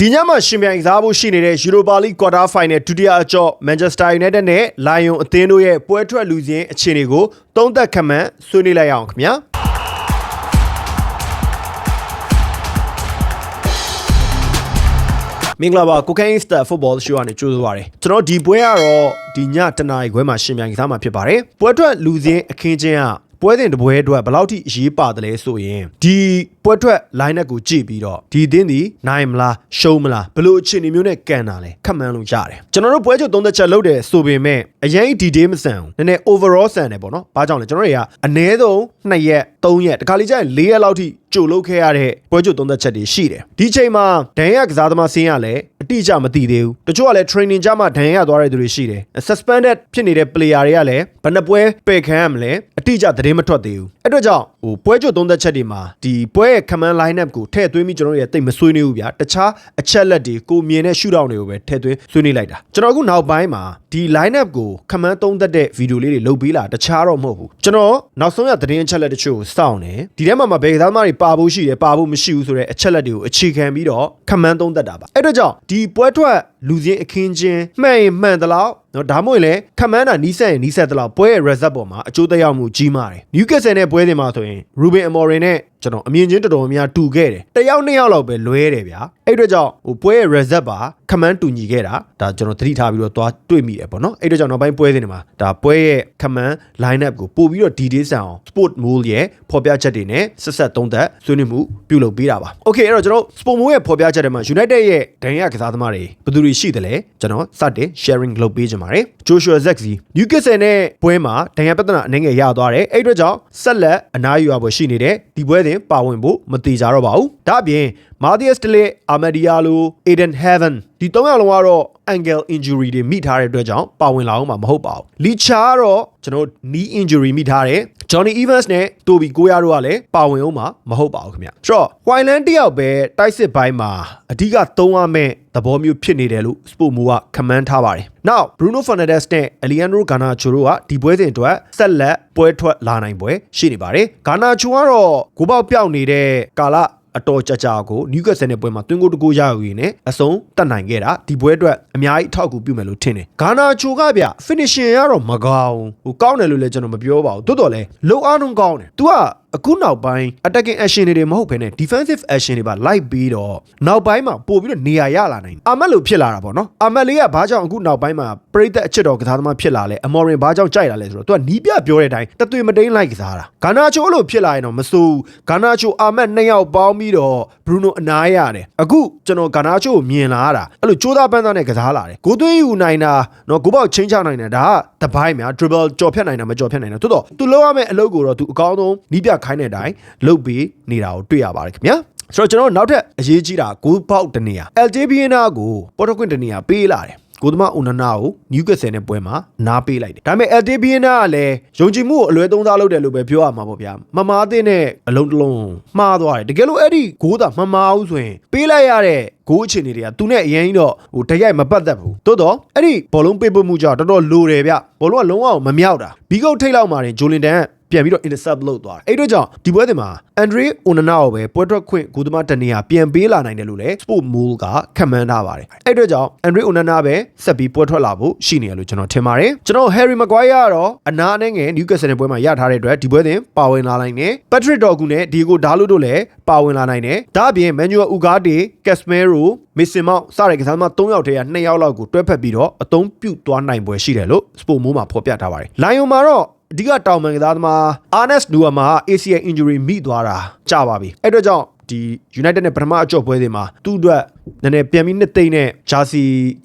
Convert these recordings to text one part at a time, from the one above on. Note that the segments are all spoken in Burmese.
ဒီညမှာရှင်ပြိုင်ကစားဖို့ရှိနေတဲ့ Europa League Quarter Final ဒုတိယအကျော့ Manchester United နဲ့ Lyon အသင်းတို့ရဲ့ပွဲထွက်လူချင်းအခြေအနေကိုသုံးသပ်ခန့်မှန်းဆွေးနွေးလိုက်ရအောင်ခင်ဗျာမင်္ဂလာပါ Cocaine Star Football Show ကနေကြိုဆိုပါရစေကျွန်တော်ဒီပွဲကတော့ဒီညတနာရီခွဲမှာရှင်ပြိုင်ကစားမှာဖြစ်ပါတယ်ပွဲထွက်လူချင်းအခင်းချင်းက ပွဲစဉ်တစ်ပွဲအတွက်ဘယ်လောက်ထိအရေးပါတယ်လဲဆိုရင်ဒီပွဲထွက် line up ကိုကြည့်ပြီးတော့ဒီအသင်းဒီနိုင်မလားရှုံးမလားဘယ်လိုအခြေအနေမျိုးနဲ့ကန်တာလဲခက်မှန်းလို့ရတယ်ကျွန်တော်တို့ပွဲချုပ်သုံးသက်ချက်လုပ်တယ်ဆိုပေမဲ့အရင်ဒီ day မဆန်ဘူးနည်းနည်း overall ဆန်တယ်ပေါ့နော်ဘာကြောင့်လဲကျွန်တော်တွေကအနည်းဆုံး2ရက် 3ရက်တခါလေကျရင်4ရက်လောက်ထိကြိုလုပ်ခဲ့ရတဲ့ပွဲချုပ်သုံးသက်ချက်တွေရှိတယ်ဒီချိန်မှာဒန်ရကစားသမားဆင်းရလဲအတိအကျမသိသေးဘူးတချို့ကလည်း training ကြမှာဒန်ရသွားတဲ့သူတွေရှိတယ် suspended ဖြစ်နေတဲ့ player တွေကလည်းဘယ်နှပွဲပယ်ခံရမလဲအတိအကျသတင်းမထွက်သေးဘူးအဲ့တော့ကြောင့်ဟိုပွဲချုပ်သုံးသက်ချက်တွေမှာဒီပွဲရဲ့ command line up ကိုထည့်သွင်းပြီးကျွန်တော်တို့ရဲ့တိတ်မဆွေးနွေးဘူးဗျာတခြားအချက်လက်တွေကိုမြင်တဲ့ shootout တွေကိုပဲထည့်သွင်းဆွေးနွေးလိုက်တာကျွန်တော်အခုနောက်ပိုင်းမှာ ဒီ line up ကို command သုံးသက်တဲ့ဗီဒီယိုလေးတွေလုပ်ပေးလာတခြားတော့မဟုတ်ဘူးကျွန်တော်နောက်ဆုံးရသတင်းအချက်လက်တချို့ကိုစောင့်တယ်ဒီထဲမှာမဘယ်ကစားသမားတွေပါဖို့ရှိတယ်ပါဖို့မရှိဘူးဆိုတဲ့အချက်လက်တွေကိုအခြေခံပြီးတော့ command သုံးသက်တာပါအဲ့တော့ကြောင့်ဒီပွဲထွက် လူချင်းအခင်းချင်းမှန်ရင်မှန်သလောက်နော်ဒါမှမဟုတ်လည်းခမန်းတာနီးစက်ရင်နီးစက်သလောက်ပွဲရဲ့ result ပေါ်မှာအကျိုးသက်ရောက်မှုကြီးမားတယ်။ Newcastle နဲ့ပွဲစဉ်မှာဆိုရင် Ruben Amorim နဲ့ကျွန်တော်အမြင်ချင်းတော်တော်များတူခဲ့တယ်။တစ်ယောက်နှစ်ယောက်လောက်ပဲလွဲတယ်ဗျာ။အဲ့အတွက်ကြောင့်ဟိုပွဲရဲ့ result ပါခမန်းတူညီခဲ့တာဒါကျွန်တော်သတိထားပြီးတော့သွားတွေ့မိတယ်ပေါ့နော်။အဲ့အတွက်ကြောင့်နောက်ပိုင်းပွဲစဉ်တွေမှာဒါပွဲရဲ့ခမန်း line up ကိုပို့ပြီးတော့ detail ဆန်အောင် sport mole ရဲ့ဖော်ပြချက်တွေနဲ့ဆက်ဆက်သုံးသပ်ဆွေးနွေးမှုပြုလုပ်ပေးတာပါ။ Okay အဲ့တော့ကျွန်တော် sport mole ရဲ့ဖော်ပြချက်တွေမှာ United ရဲ့ဒဏ်ရကစားသမားတွေဘယ်သူတွေရှိသလဲကျွန်တော်စတင် sharing လုပ်ပေးကြပါမယ်။ Joshua Zexi Newcastle နဲ့ပွဲမှာဒဏ်ရပြဿနာအနေငယ်ရသွားတယ်အဲ့အတွက်ကြောင့်ဆက်လက်အနားယူရဖို့ရှိနေတယ်ဒီပွဲစဉ်ပါဝင်ဖို့မတိကြတော့ပါဘူးဒါအပြင် Matthias De Ligt Amadialo Eden Heaven ဒီ၃ယောက်လုံးကတော့ ankle injury တွေမိထားတဲ့အတွက်ကြောင့်ပါဝင်လာအောင်မှာမဟုတ်ပါဘူး။ Licha ကတော့ကျွန်တော် knee injury မိထားတယ်။ Johnny Evans နဲ့ Toby Goya တို့ကလည်းပါဝင်အောင်မှာမဟုတ်ပါဘူးခင်ဗျ။ဆိုတော့ Wyland တယောက်ပဲတိုက်စစ်ပိုင်းမှာအဓိကသုံးရမယ့်သဘောမျိုးဖြစ်နေတယ်လို့ Sport Mo က comment ထားပါတယ်။ Now Bruno Fernandes နဲ့ Alejandro Garnacho တို့ကဒီပွဲစဉ်အတွက်ဆက်လက်ပွဲထွက်လာနိုင်ပွဲရှိနေပါတယ်။ Garnacho ကတော့ကိုပေါက်ပြောက်နေတဲ့ကာလ အတော်ကြာကြာကိုနယူးကက်ဆယ်နဲ့ပွဲမှာတွင်းကိုတကိုးရယူရင်းနဲ့အဆုံးတတ်နိုင်ခဲ့တာဒီပွဲအတွက်အများကြီးအထောက်အကူပြုမယ်လို့ထင်တယ်။ဂါနာချိုကဗျ finishing ကတော့မကောင်းဟိုကောင်းတယ်လို့လည်းကျွန်တော်မပြောပါဘူး။တိုးတော်လည်းလုံအားလုံးကောင်းတယ်။ तू က အခုနောက်ပိုင်း attacking action တွေမဟုတ်ဘဲနဲ့ defensive action တွေပါလိုက်ပြီးတော့နောက်ပိုင်းမှာပို့ပြီးတော့နေရာရလာနိုင်အာမက်လိုဖြစ်လာတာပေါ့နော်အာမက်လေးကဘာကြောင့်အခုနောက်ပိုင်းမှာပရိသတ်အချစ်တော်ကစားသမားဖြစ်လာလဲအမော်ရင်ဘာကြောင့်ကြိုက်လာလဲဆိုတော့သူကနီးပြပြောတဲ့အတိုင်းတသွေမတိန်လိုက်ကစားတာဂါနာချိုလို့ဖြစ်လာရင်တော့မစိုးဘူးဂါနာချိုအာမက်နှစ်ယောက်ပေါင်းပြီးတော့ဘရူနိုအနားရတယ်အခုကျွန်တော်ဂါနာချိုကိုမြင်လာတာအဲ့လိုကြိုးစားပန်းစားနဲ့ကစားလာတယ်ကိုသွင်းယူနိုင်တာနော်ကိုပေါက်ချင်းချနိုင်တာဒါကတပိုင်းများ dribble ကြော်ဖြတ်နိုင်တာမကြော်ဖြတ်နိုင်တာသို့တော့သူလောက်ရမယ့်အလုပ်ကိုတော့သူအကောင်းဆုံးနီးပြခိုင်းတဲ့အတိုင်းလုပ်ပြီးနေတာကိုတွေ့ရပါတယ်ခင်ဗျာဆိုတော့ကျွန်တော်နောက်ထပ်အရေးကြီးတာဂိုးပေါက်တနေရ LJBNA ကိုပေါ်တော့ခွင့်တနေရပေးလာတယ်ကိုသမအူနနာကိုနယူးကက်ဆယ်နဲ့ပွဲမှာနားပေးလိုက်တယ်ဒါပေမဲ့ LTBNA ကလည်းယုံကြည်မှုကိုအလွဲသုံးစားလုပ်တယ်လို့ပဲပြောရမှာပေါ့ဗျာမမားတဲ့နဲ့အလုံးတစ်လုံးမှားသွားတယ်တကယ်လို့အဲ့ဒီဂိုးသာမမားဘူးဆိုရင်ပေးလိုက်ရတဲ့ဂိုးအခြေအနေတွေကသူနဲ့အရင်ကြီးတော့ဟိုတရိုက်မပတ်သက်ဘူးတိုးတော့အဲ့ဒီဘောလုံးပေးပို့မှုကြောင့်တော်တော်လိုတယ်ဗျဘောလုံးကလုံးဝမမြောက်တာဘီကုတ်ထိတ်လောက်မှာတင်ဂျိုလင်တန် ပြန်ပြီးတော့ intercept လုပ်သွားတယ်အဲ့တို့ကြောင့်ဒီပွဲစဉ်မှာ Andre Onana ကိုပဲပွဲထွက်ခွင့်ဂိုးသမားတနေရာပြန်ပေးလာနိုင်တယ်လို့လည်း Sport Mule ကခန့်မှန်းထားပါတယ်အဲ့တို့ကြောင့် Andre Onana ပဲဆက်ပြီးပွဲထွက်လာဖို့ရှိနေရလို့ကျွန်တော်ထင်ပါတယ်ကျွန်တော် Harry Maguire ကတော့အနာနဲ့ငယ် Newcastle နဲ့ပွဲမှာရထားတဲ့အတွက်ဒီပွဲစဉ်ပါဝင်လာနိုင်တယ် Patrick Dorgu နဲ့ Diego Dalot တို့လည်းပါဝင်လာနိုင်တယ်ဒါအပြင် Manuel Ugarte Casemiro မစ်စင်မောက်စတဲ့ကစားသမား3ယောက်ထဲက2ယောက်လောက်ကိုတွဲဖက်ပြီးတော့အသုံးပြုသွားနိုင်ပွဲရှိတယ်လို့ Sport Mule မှာဖော်ပြထားပါတယ်လိုင်ယွန်မှာတော့ အဓိကတောင်ပန်ကစားသမား Ernest Nuama မှာ ACL injury မိသွားတာကြာပါပြီအဲ့တော့ကြောင့်ဒီ United နဲ့ပထမအကြော့ပွဲစဉ်မှာသူ့အတွက်နည်းနည်းပြန်ပြီးနှစ်သိမ့်နဲ့ဂျာစီ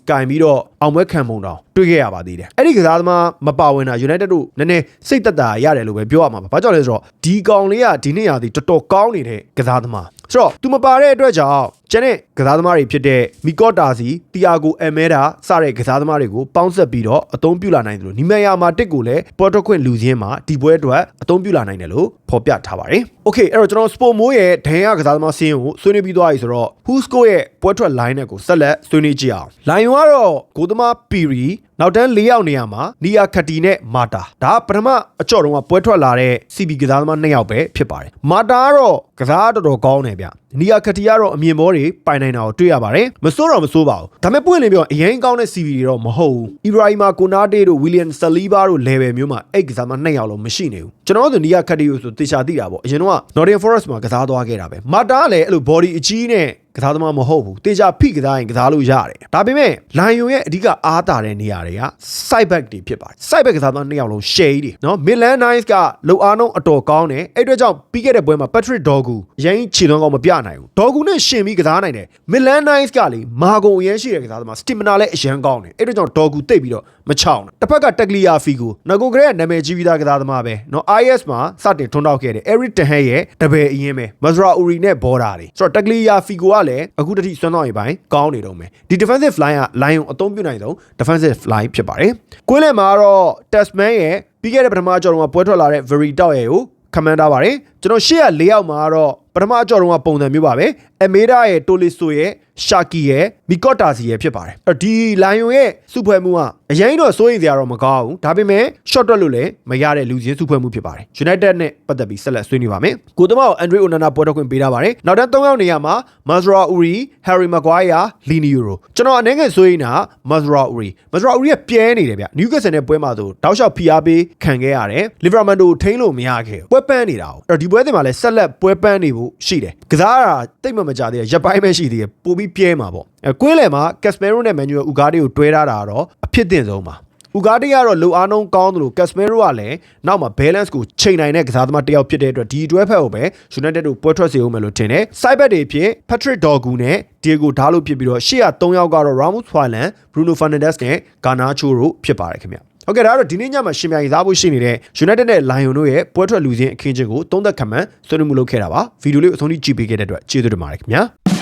ကင်ပြီးတော့အောင်ပွဲခံပုံတောင်တွေ့ခဲ့ရပါသေးတယ်အဲ့ဒီကစားသမားမပါဝင်တာ United တို့နည်းနည်းစိတ်သက်သာရတယ်လို့ပဲပြောရမှာပါဘာကြောင့်လဲဆိုတော့ဒီကောင်လေးကဒီနေ့ရာသီတော်တော်ကောင်းနေတဲ့ကစားသမားဆိုတော့ तू မပါတဲ့အတွက်ကြောင့် ကျန်တဲ့ကစားသမားတွေဖြစ်တဲ့မီကော့တာစီတီယာဂိုအမဲတာစတဲ့ကစားသမားတွေကိုပေါင်းဆက်ပြီးတော့အသုံးပြုလာနိုင်တယ်လို့နီမယာမာတစ်ကိုလည်းပေါ်တော့ခွင့်လူချင်းမှာဒီပွဲအတွက်အသုံးပြုလာနိုင်တယ်လို့ဖော်ပြထားပါတယ်။ Okay အဲ့တော့ကျွန်တော် Sport Mo ရဲ့ဒဏ်ရကစားသမားစင်းကိုဆွေးနွေးပြီးသွားပြီဆိုတော့ Whosko ရဲ့ပွဲထွက် line နဲ့ကိုဆက်လက်ဆွေးနွေးကြည့်အောင်။ line ကတော့ဂိုးသမားပီရီနောက်တန်း၄ယောက်နေရာမှာနီယာခတီနဲ့မာတာဒါပထမအကြော့တုန်းကပွဲထွက်လာတဲ့ CB ကစားသမား၂ယောက်ပဲဖြစ်ပါတယ်။မာတာကတော့ကစားတော်တော်ကောင်းတယ်ဗျ။ နီယာခတီကတော့အမြင်ဘောတွေပိုင်နိုင်တာကိုတွေ့ရပါတယ်မစိုးတော့မစိုးပါဘူးဒါပေမဲ့ပွင့်လင်းပြောအရင်ကောင်းတဲ့ CV တွေတော့မဟုတ်ဘူးအီဘရာဟီမာကိုနာတေတို့ဝီလီယမ်ဆလီဘာတို့ level မျိုးမှာအဲ့ကစားမနှစ်ယောက်လုံးမရှိနေဘူး ကျွန်တော်တို့နီယာခတီကိုဆိုတေချာသိတာပေါ့အရင်တော့ Nottingham Forest မှာကစားသွားခဲ့တာပဲမာတာကလည်းအဲ့လို body အကြီးနဲ့ကစားသမားမဟုတ်ဘူးတေချာဖိကစားရင်ကစားလို့ရတယ်ဒါပေမဲ့လိုင်ယွန်ရဲ့အဓိကအားတာတဲ့နေရာတွေက side back တွေဖြစ်ပါတယ် side back ကစားသမားနှစ်ယောက်လုံး shade တွေနော် Milan Nice ကလုံအားနှုန်းအတော်ကောင်းတယ်အဲ့အတွက်ကြောင့်ပြီးခဲ့တဲ့ပွဲမှာ Patrick Dorgu အရင်ခြေသွမ်းကောင်းမပြနိုင်ဘူး Dorgu နဲ့ရှင်ပြီးကစားနိုင်တယ် Milan Nice ကလေမာဂုံအရင်ရှိတဲ့ကစားသမား stamina လည်းအရင်ကောင်းတယ်အဲ့အတွက်ကြောင့် Dorgu တိတ်ပြီးတော့မချောင်းတစ်ဖက်က Taglia Figo ငကိုကလေးကနာမည်ကြီးပြီးသားကစားသမားပဲနော် IS မှာစတင်ထွန်းတောက်ခဲ့တယ် Eric Ten Hag ရဲ့တပည့်အရင်ပဲ Mazra Uri နဲ့ Border တွေဆိုတော့ Taglia Figo ကလည်းအခုတတိစွမ်းတော့ရေးပိုင်းကောင်းနေတော့မယ်ဒီ defensive line က line ကိုအသုံးပြုနိုင်ဆုံး defensive line ဖြစ်ပါတယ်ကွင်းလယ်မှာတော့ Tasman ရဲ့ပြီးခဲ့တဲ့ပထမကြော်တော့ပွဲထွက်လာတဲ့ Very တောက်ရဲ့ကိုခမန်ထားပါတယ်ကျွန်တော်ရှေ့က၄ယောက်မှာတော့ပထမအကြော်တော့ပုံစံမျိုးပါပဲအမေရာရဲ့တိုလီဆိုရဲ့ရှာကီရဲ့မီကော့တာစီရဲ့ဖြစ်ပါတယ်အဲ့တော့ဒီလိုင်ယွန်ရဲ့စုဖွဲ့မှုကအရင်တော့စိုးရိမ်စရာတော့မကောင်းဘူးဒါပေမဲ့ short တွက်လို့လည်းမရတဲ့လူချင်းစုဖွဲ့မှုဖြစ်ပါတယ် United နဲ့ပတ်သက်ပြီးဆက်လက်ဆွေးနွေးပါမယ်ကိုသမောက်အန်ဒရီအိုနာနာပွဲတော်ခွင့်ပေးထားပါတယ်နောက်တန်း၃ယောက်နေရာမှာ Mazra Uri Harry Maguire Lini Euro ကျွန်တော်အနေငယ်စိုးရိမ်တာ Mazra Uri Mazra Uri ကပြဲနေတယ်ဗျ Newcastle နဲ့ပွဲမှာဆိုတောက်လျှောက်ဖိအားပေးခံခဲ့ရတယ် Liverpool တို့ထိန်းလို့မရခဲ့ဘူးပွဲပန်းနေတာ哦အဲ့တော့ဒီပွဲတင်မှာလည်းဆက်လက်ပွဲပန်းနေဖို့ရှိတယ်ကစားတာတိတ်မမကြသေးရရပ်ပိုင်းပဲရှိသေးတယ်ပိုပြီးပြဲမှာပေါ့အဲကွင်းလယ်မှာ Casemiro နဲ့ Manuel Ugarte ကိုတွဲထားတာတော့အဖြစ်တင်ဆုံးပါဥကာတီကတော့လိုအားနှုန်းကောင်းသလိုကက်စမီရိုကလည်းနောက်မှာ balance ကိုချိန်နိုင်တဲ့ကစားသမားတစ်ယောက်ဖြစ်တဲ့အတွက်ဒီအတွဲဖက်ကိုပဲ United တို့ပွဲထွက်စေဦးမယ်လို့ထင်တယ်။ side back တွေဖြစ် Patrick Dorgu နဲ့ Diego Dalot ဖြစ်ပြီးတော့ရှေ့က3ယောက်ကတော့ Ramos Hojlund, Bruno Fernandes နဲ့ Garnacho တို့ဖြစ်ပါတယ်ခင်ဗျ။ ဟုတ်ကဲ့ဒါကတော့ဒီနေ့ညမှာရှင်ပြိုင်စားဖို့ရှိနေတဲ့ United နဲ့ Lion တို့ရဲ့ပွဲထွက်လူစင်းအခင်းချင်းကိုသုံးသက်ခံမှန်းဆွေးနွေးမှုလုပ်ခဲ့တာပါ။ဗီဒီယိုလေးကိုအဆုံးထိကြည့်ပေးခဲ့တဲ့အတွက်ကျေးဇူးတင်ပါတယ်ခင်ဗျာ။